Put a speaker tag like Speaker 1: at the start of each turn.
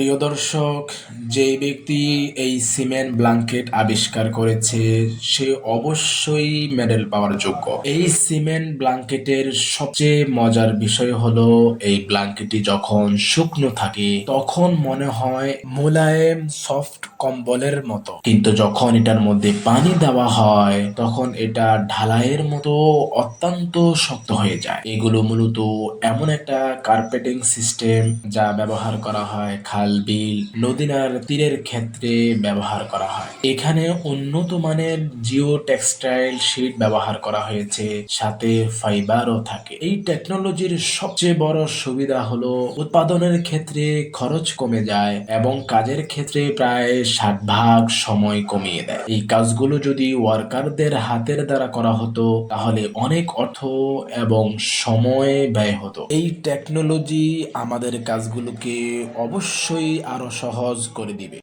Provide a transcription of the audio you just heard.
Speaker 1: প্রিয় দর্শক যে ব্যক্তি এই সিমেন্ট ব্ল্যাঙ্কেট আবিষ্কার করেছে, সে অবশ্যই মেডেল পাওয়ার যোগ্য। এই সিমেন্ট ব্ল্যাঙ্কেটের সবচেয়ে মজার বিষয় হলো, এই ব্ল্যাঙ্কেটটি যখন শুকনো থাকে, তখন মনে হয় মোলায়েম সফট কম্বলের মতো। কিন্তু যখন এটার মধ্যে পানি দেওয়া হয়, তখন এটা ঢালাইয়ের মতো অত্যন্ত শক্ত হয়ে যায়। এগুলো মূলত এমন একটা কার্পেটিং সিস্টেম যা ব্যবহার করা হয় খাল বিল নদীনার তীরের ক্ষেত্রে ব্যবহার করা হয়। এখানে উন্নত মানের জিও টেক্সটাইল শিট ব্যবহার করা হয়েছে, সাথে ফাইবারও থাকে। এই টেকনোলজির সবচেয়ে বড় সুবিধা হলো, উৎপাদনের ক্ষেত্রে খরচ কমে যায় এবং কাজের ক্ষেত্রে প্রায় ষাট ভাগ সময় কমিয়ে দেয়। এই কাজগুলো যদি ওয়ার্কারদের হাতের দ্বারা করা হতো, তাহলে অনেক অর্থ এবং সময় ব্যয় হতো। এই টেকনোলজি আমাদের কাজগুলোকে অবশ্যই আরও সহজ করে দিবে।